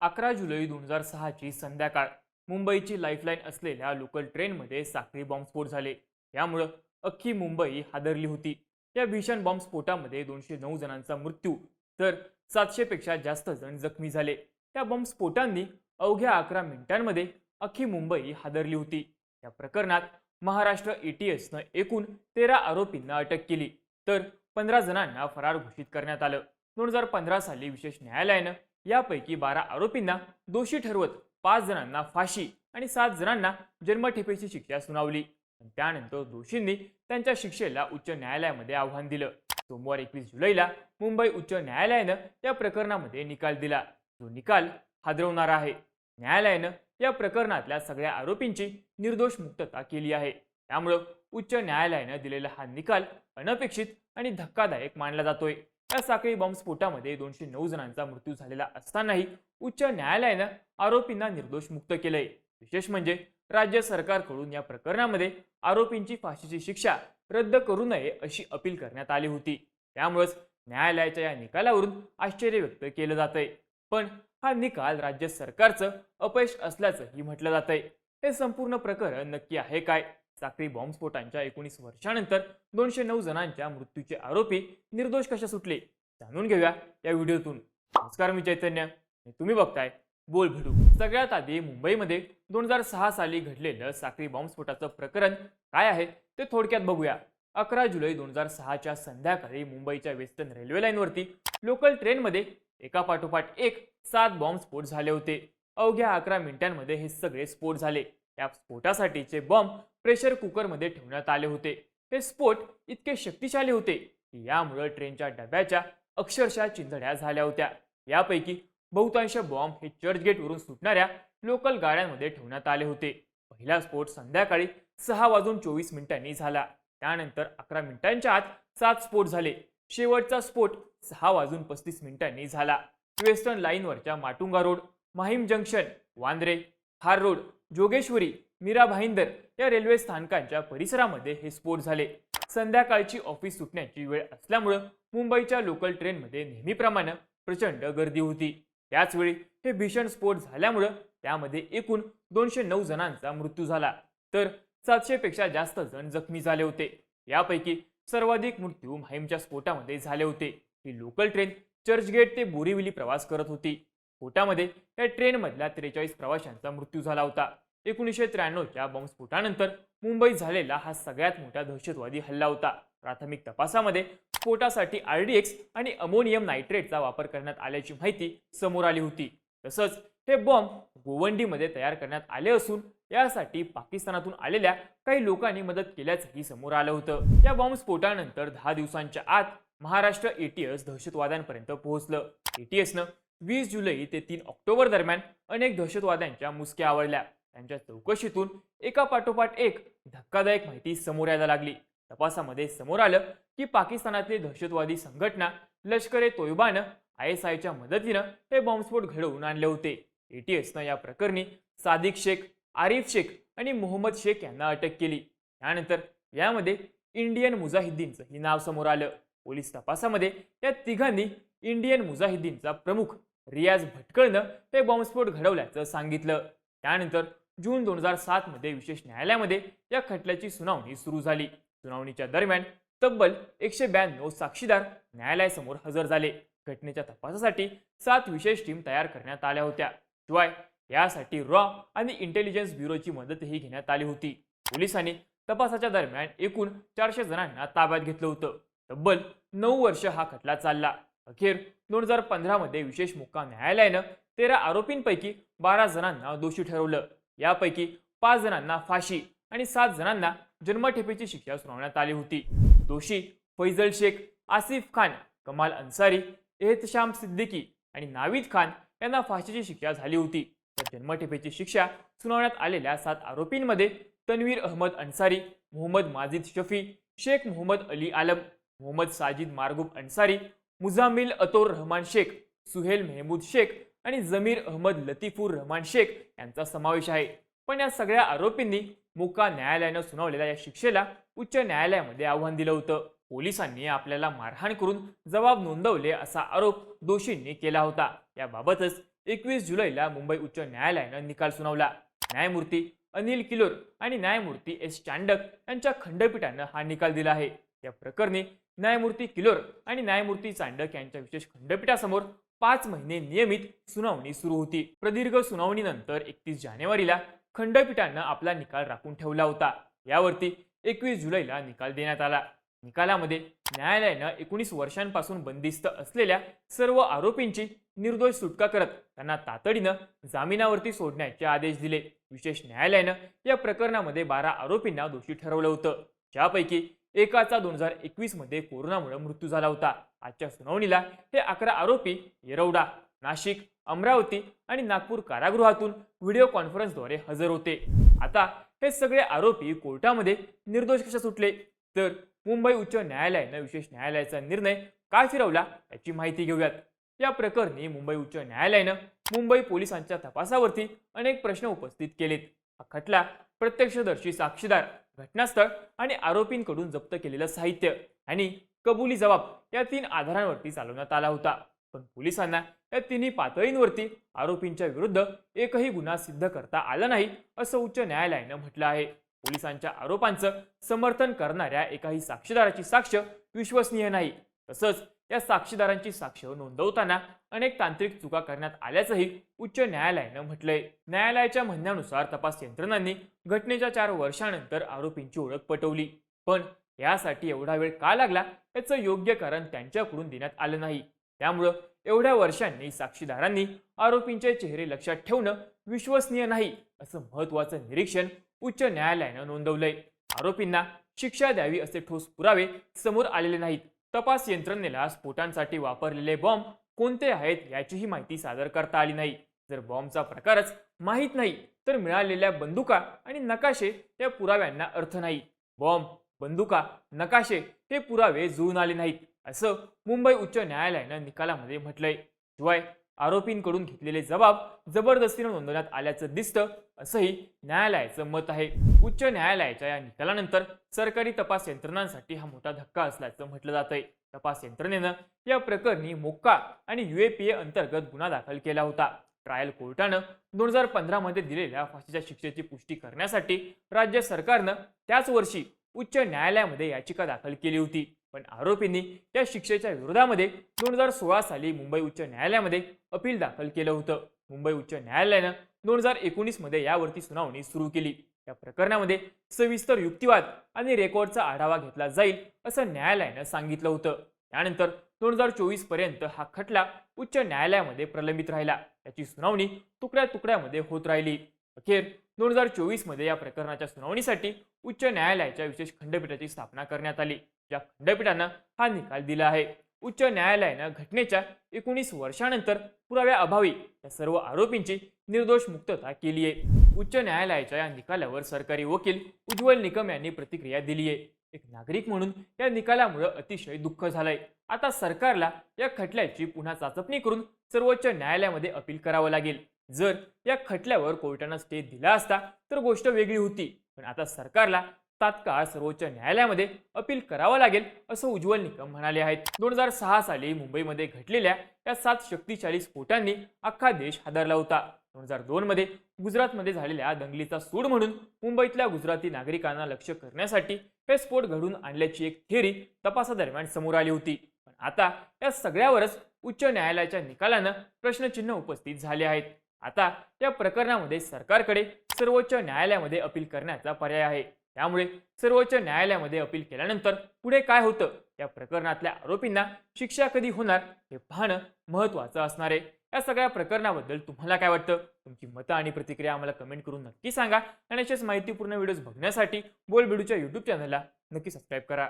अकरा जुलै दोन हजार सहाची संध्याकाळ. मुंबईची लाईफलाईन असलेल्या लोकल ट्रेनमध्ये साखळी बॉम्बस्फोट झाले. यामुळं अख्खी मुंबई हादरली होती. या भीषण बॉम्बस्फोटामध्ये दोनशे नऊ जणांचा मृत्यू तर सातशेपेक्षा जास्त जण जखमी झाले. त्या बॉम्बस्फोटांनी अवघ्या अकरा मिनिटांमध्ये अख्खी मुंबई हादरली होती. या प्रकरणात महाराष्ट्र एटीएसनं एकूण तेरा आरोपींना अटक केली तर पंधरा जणांना फरार घोषित करण्यात आलं. दोन हजार पंधरा साली विशेष न्यायालयानं यापैकी बारा आरोपींना दोषी ठरवत पाच जणांना फाशी आणि सात जणांना जन्मठेपेची शिक्षा सुनावली. त्यानंतर दोषींनी त्यांच्या शिक्षेला उच्च न्यायालयामध्ये आव्हान दिलं. सोमवार एकवीस जुलैला मुंबई उच्च न्यायालयानं या प्रकरणामध्ये निकाल दिला. जो निकाल हादरवणारा आहे. न्यायालयानं या प्रकरणातल्या सगळ्या आरोपींची निर्दोष मुक्तता केली आहे. त्यामुळं उच्च न्यायालयानं दिलेला हा निकाल अनपेक्षित आणि धक्कादायक मानला जातोय. या साखळी बॉम्बस्फोटामध्ये दोनशे नऊ जणांचा मृत्यू झालेला असतानाही उच्च न्यायालयानं आरोपींना निर्दोष मुक्त केलंय. विशेष म्हणजे राज्य सरकारकडून या प्रकरणामध्ये आरोपींची फाशीची शिक्षा रद्द करू नये अशी अपील करण्यात आली होती. त्यामुळेच न्यायालयाच्या या निकालावरून आश्चर्य व्यक्त केलं जातंय. पण हा निकाल राज्य सरकारचं अपयश असल्याचंही म्हटलं जातंय. हे संपूर्ण प्रकरण नक्की आहे काय? साखळी बॉम्बस्फोटांच्या एकोणीस वर्षानंतर दोनशे नऊ जणांच्या मृत्यूचे आरोपी निर्दोष कशा सुटले जाणून घेऊया या व्हिडिओतून. नमस्कार मी चैतन्य. तुम्ही बघताय बोल भिडू सगळ्यात आधी मुंबईमध्ये दोन हजार सहा साली घडलेलं साखळी बॉम्बस्फोटाचं प्रकरण काय आहे ते थोडक्यात बघूया. अकरा जुलै दोन हजार सहाच्या संध्याकाळी मुंबईच्या वेस्टर्न रेल्वे लाईनवरती लोकल ट्रेनमध्ये एका पाठोपाठ एक सात बॉम्बस्फोट झाले होते. अवघ्या अकरा मिनिटांमध्ये हे सगळे स्फोट झाले. या स्फोटासाठीचे बॉम्ब प्रेशर कुकरमध्ये ठेवण्यात आले होते. हे स्फोट इतके शक्तिशाली होते की यामुळे ट्रेनच्या डब्याच्या अक्षरशः चिंधड्या झाल्या होत्या. यापैकी बहुतांश बॉम्ब हे चर्चगेटवरून सुटणाऱ्या लोकल गाड्यांमध्ये ठेवण्यात आले होते. पहिला स्फोट संध्याकाळी सहा वाजून चोवीस मिनिटांनी झाला. त्यानंतर अकरा मिनिटांच्या आत सात स्फोट झाले. शेवटचा स्फोट सहा वाजून पस्तीस मिनिटांनी झाला. वेस्टर्न लाईनवरच्या माटुंगा रोड माहीम जंक्शन वांद्रे हार रोड जोगेश्वरी मीरा भाईंदर या रेल्वे स्थानकांच्या परिसरामध्ये हे स्फोट झाले. संध्याकाळची ऑफिस सुटण्याची वेळ असल्यामुळं मुंबईच्या लोकल ट्रेनमध्ये नेहमीप्रमाणे प्रचंड गर्दी होती. त्याचवेळी हे भीषण स्फोट झाल्यामुळं त्यामध्ये एकूण दोनशे नऊ जणांचा मृत्यू झाला. तर सातशेपेक्षा जास्त जण जखमी झाले होते. यापैकी सर्वाधिक मृत्यू माहीमच्या स्फोटामध्ये झाले होते. ही लोकल ट्रेन चर्चगेट ते बोरिवली प्रवास करत होती. स्फोटामध्ये या ट्रेनमधल्या त्रेचाळीस प्रवाशांचा मृत्यू झाला होता. एकोणीसशे त्र्याण्णवच्या बॉम्बस्फोटानंतर मुंबईत झालेला हा सगळ्यात मोठा दहशतवादी हल्ला होता. प्राथमिक तपासामध्ये स्फोटासाठी आरडीएक्स आणि अमोनियम नायट्रेटचा वापर करण्यात आल्याची माहिती समोर आली होती. तसंच हे बॉम्ब गोवंडीमध्ये तयार करण्यात आले असून यासाठी पाकिस्तानातून आलेल्या काही लोकांनी मदत केल्याचंही समोर आलं होतं. या बॉम्बस्फोटानंतर दहा दिवसांच्या आत महाराष्ट्र एटीएस दहशतवाद्यांपर्यंत पोहोचलं. एटीएसनं वीस जुलै ते तीन ऑक्टोबर दरम्यान अनेक दहशतवाद्यांच्या मुसक्या आवळल्या त्यांच्या चौकशीतून एका पाठोपाठ एक धक्कादायक माहिती समोर यायला लागली. तपासामध्ये समोर आलं की पाकिस्तानातली दहशतवादी संघटना लष्कर ए तोयबानं आय एस आयच्या मदतीनं हे बॉम्बस्फोट घडवून आणले होते. एटीएसनं या प्रकरणी सादिक शेख आरिफ शेख आणि मोहम्मद शेख यांना अटक केली. त्यानंतर यामध्ये इंडियन मुजाहिद्दीनचंही नाव समोर आलं. पोलीस तपासामध्ये या तिघांनी इंडियन मुजाहिद्दीनचा प्रमुख रियाज भटकळनं हे बॉम्बस्फोट घडवल्याचं सांगितलं. त्यानंतर जून दोन हजार सातमध्ये विशेष न्यायालयामध्ये या खटल्याची सुनावणी सुरू झाली. सुनावणीच्या दरम्यान तब्बल एकशे ब्याण्णव साक्षीदार न्यायालयासमोर हजर झाले. घटनेच्या तपासासाठी सात विशेष टीम तयार करण्यात आल्या होत्या. शिवाय यासाठी रॉ आणि इंटेलिजन्स ब्युरोची मदतही घेण्यात आली होती. पोलिसांनी तपासाच्या दरम्यान एकूण चारशे जणांना ताब्यात घेतलं होतं. तब्बल नऊ वर्ष हा खटला चालला. अखेर दोन हजार पंधरामध्ये विशेष मुक्का न्यायालयानं तेरा आरोपींपैकी बारा जणांना दोषी ठरवलं. यापैकी पाच जणांना फाशी आणि सात जणांना जन्मठेपेची शिक्षा सुनावण्यात आली होती. दोषी फैजल शेख आसिफ खान कमाल अन्सारी एहतशाम सिद्दीकी आणि नावीद खान यांना फाशीची शिक्षा झाली होती. तर जन्मठेपेची शिक्षा सुनावण्यात आलेल्या सात आरोपींमध्ये तन्वीर अहमद अन्सारी मोहम्मद माजिद शफी शेख मोहम्मद अली आलम मोहम्मद साजिद मारगुब अन्सारी मुझामिल अतोर रहमान शेख सुहेल मेहमूद शेख आणि जमीर अहमद लतीफूर रहमान शेख यांचा समावेश आहे. पण या सगळ्या आरोपींनी मुका न्यायालयानं सुनावलेल्या या शिक्षेला उच्च न्यायालयामध्ये आव्हान दिलं होतं. पोलिसांनी आपल्याला मारहाण करून जबाब नोंदवले असा आरोप दोषींनी केला होता. याबाबतच एकवीस जुलैला मुंबई उच्च न्यायालयानं निकाल सुनावला. न्यायमूर्ती अनिल किलोर आणि न्यायमूर्ती एस चांडक यांच्या खंडपीठानं हा निकाल दिला आहे. या प्रकरणी न्यायमूर्ती किलोर आणि न्यायमूर्ती चांडक यांच्या विशेष खंडपीठासमोर पाच महिने नियमित सुनावणी सुरू होती. प्रदीर्घ सुनावणीनंतर एकतीस जानेवारीला खंडपीठानं आपला निकाल राखून ठेवला होता. यावरती एकवीस जुलैला निकाल देण्यात आला. निकालामध्ये न्यायालयानं एकोणीस वर्षांपासून बंदिस्त असलेल्या सर्व आरोपींची निर्दोष सुटका करत त्यांना तातडीनं जामिनावरती सोडण्याचे आदेश दिले. विशेष न्यायालयानं या प्रकरणामध्ये बारा आरोपींना दोषी ठरवलं होतं. ज्यापैकी एकाचा दोन हजार एकवीसमध्ये कोरोनामुळे मृत्यू झाला होता. आजच्या सुनावणीला हे अकरा आरोपी येरवडा नाशिक अमरावती आणि नागपूर कारागृहातून व्हिडिओ कॉन्फरन्सद्वारे हजर होते. आता हे सगळे आरोपी कोर्टामध्ये निर्दोष कशा सुटले? तर मुंबई उच्च न्यायालयानं विशेष न्यायालयाचा निर्णय काय फिरवला याची माहिती घेऊयात. या प्रकरणी मुंबई उच्च न्यायालयानं मुंबई पोलिसांच्या तपासावरती अनेक प्रश्न उपस्थित केलेत. हा खटला प्रत्यक्षदर्शी साक्षीदार घटनास्थळ आणि आरोपींकडून जप्त केलेलं साहित्य आणि कबुली जबाब या तीन आधारांवरती चालवण्यात आला होता. पण पोलिसांना या तिन्ही पातळींवरती आरोपींच्या विरुद्ध एकही गुन्हा सिद्ध करता आला नाही असं उच्च न्यायालयानं म्हटलं आहे. पोलिसांच्या आरोपांचं समर्थन करणाऱ्या एकाही साक्षीदाराची साक्ष विश्वसनीय नाही. तसंच या साक्षीदारांची साक्ष नोंदवताना अनेक तांत्रिक चुका करण्यात आल्याचंही उच्च न्यायालयानं म्हटलंय. न्यायालयाच्या म्हणण्यानुसार तपास यंत्रणांनी घटनेच्या चार वर्षानंतर आरोपींची ओळख पटवली. पण यासाठी एवढा वेळ का लागला याचं योग्य कारण त्यांच्याकडून देण्यात आलं नाही. त्यामुळं एवढ्या वर्षांनी साक्षीदारांनी आरोपींचे चेहरे लक्षात ठेवणं विश्वसनीय नाही असं महत्वाचं निरीक्षण उच्च न्यायालयानं नोंदवलंय. आरोपींना शिक्षा द्यावी असे ठोस पुरावे समोर आलेले नाहीत. तपास यंत्रणेला स्फोटांसाठी वापरलेले बॉम्ब कोणते आहेत याचीही माहिती सादर करता आली नाही. जर बॉम्बचा प्रकारच माहीत नाही तर मिळालेल्या बंदुका आणि नकाशे या पुराव्यांना अर्थ नाही. बॉम्ब बंदुका नकाशे हे पुरावे जुळून आले नाहीत असं मुंबई उच्च न्यायालयानं निकालामध्ये म्हटलंय. शिवाय आरोपींकडून घेतलेले जबाब जबरदस्तीनं नोंदवण्यात आल्याचं दिसतं असंही न्यायालयाचं मत आहे. उच्च न्यायालयाच्या या निकालानंतर सरकारी तपास यंत्रणांसाठी हा मोठा धक्का असल्याचं म्हटलं जात आहे तपास यंत्रणेनं या प्रकरणी मोक्का आणि युएपीए अंतर्गत गुन्हा दाखल केला होता. ट्रायल कोर्टानं दोन हजार पंधरा मध्ये दिलेल्या फाशीच्या शिक्षेची पुष्टी करण्यासाठी राज्य सरकारनं त्याच वर्षी उच्च न्यायालयामध्ये याचिका दाखल केली होती. पण आरोपींनी या शिक्षेच्या विरोधामध्ये दोन हजार सोळा साली मुंबई उच्च न्यायालयामध्ये अपील दाखल केलं होतं. मुंबई उच्च न्यायालयानं दोन हजार एकोणीसमध्ये यावरती सुनावणी सुरू केली. या प्रकरणामध्ये सविस्तर युक्तिवाद आणि रेकॉर्डचा आढावा घेतला जाईल असं न्यायालयानं सांगितलं होतं. त्यानंतर दोन हजार चोवीसपर्यंत हा खटला उच्च न्यायालयामध्ये प्रलंबित राहिला. त्याची सुनावणी तुकड्या तुकड्यामध्ये होत राहिली. अखेर दोन हजार चोवीसमध्ये या प्रकरणाच्या सुनावणीसाठी उच्च न्यायालयाच्या विशेष खंडपीठाची स्थापना करण्यात आली. या खंडपीठानं हा निकाल दिला आहे. उच्च न्यायालयानं घटनेच्या एकोणीस वर्षानंतर पुराव्याअभावी या सर्व आरोपींची निर्दोष मुक्तता केली आहे. उच्च न्यायालयाच्या या निकालावर सरकारी वकील उज्ज्वल निकम यांनी प्रतिक्रिया दिली आहे. एक नागरिक म्हणून या निकालामुळं अतिशय दुःख झालंय. आता सरकारला या खटल्याची पुन्हा चाचपणी करून सर्वोच्च न्यायालयामध्ये अपील करावं लागेल. जर या खटल्यावर कोर्टानं स्टे दिला असता तर गोष्ट वेगळी होती. पण आता सरकारला तात्काळ सर्वोच्च न्यायालयामध्ये अपील करावं लागेल असं उज्ज्वल निकम म्हणाले आहेत. दोन हजार सहा साली मुंबईमध्ये घडलेल्या या सात शक्तिशाली स्फोटांनी अख्खा देश हादरला होता. दोन हजार दोनमध्ये गुजरातमध्ये झालेल्या दंगलीचा सूड म्हणून मुंबईतल्या गुजराती नागरिकांना लक्ष करण्यासाठी हे स्फोट घडून आणल्याची एक थेअरी तपासादरम्यान समोर आली होती. पण आता या सगळ्यावरच उच्च न्यायालयाच्या निकालानं प्रश्नचिन्ह उपस्थित झाले आहेत. आता या प्रकरणामध्ये सरकारकडे सर्वोच्च न्यायालयामध्ये अपील करण्याचा पर्याय आहे. त्यामुळे सर्वोच्च न्यायालयामध्ये अपील केल्यानंतर पुढे काय होतं? या प्रकरणातल्या आरोपींना शिक्षा कधी होणार? हे पाहणं महत्वाचं असणार आहे. या सगळ्या प्रकरणाबद्दल तुम्हाला काय वाटतं? तुमची मतं आणि प्रतिक्रिया आम्हाला कमेंट करून नक्की सांगा. आणि अशाच माहितीपूर्ण व्हिडिओज बघण्यासाठी बोलबिडूच्या युट्यूब चॅनलला नक्की सबस्क्राईब करा.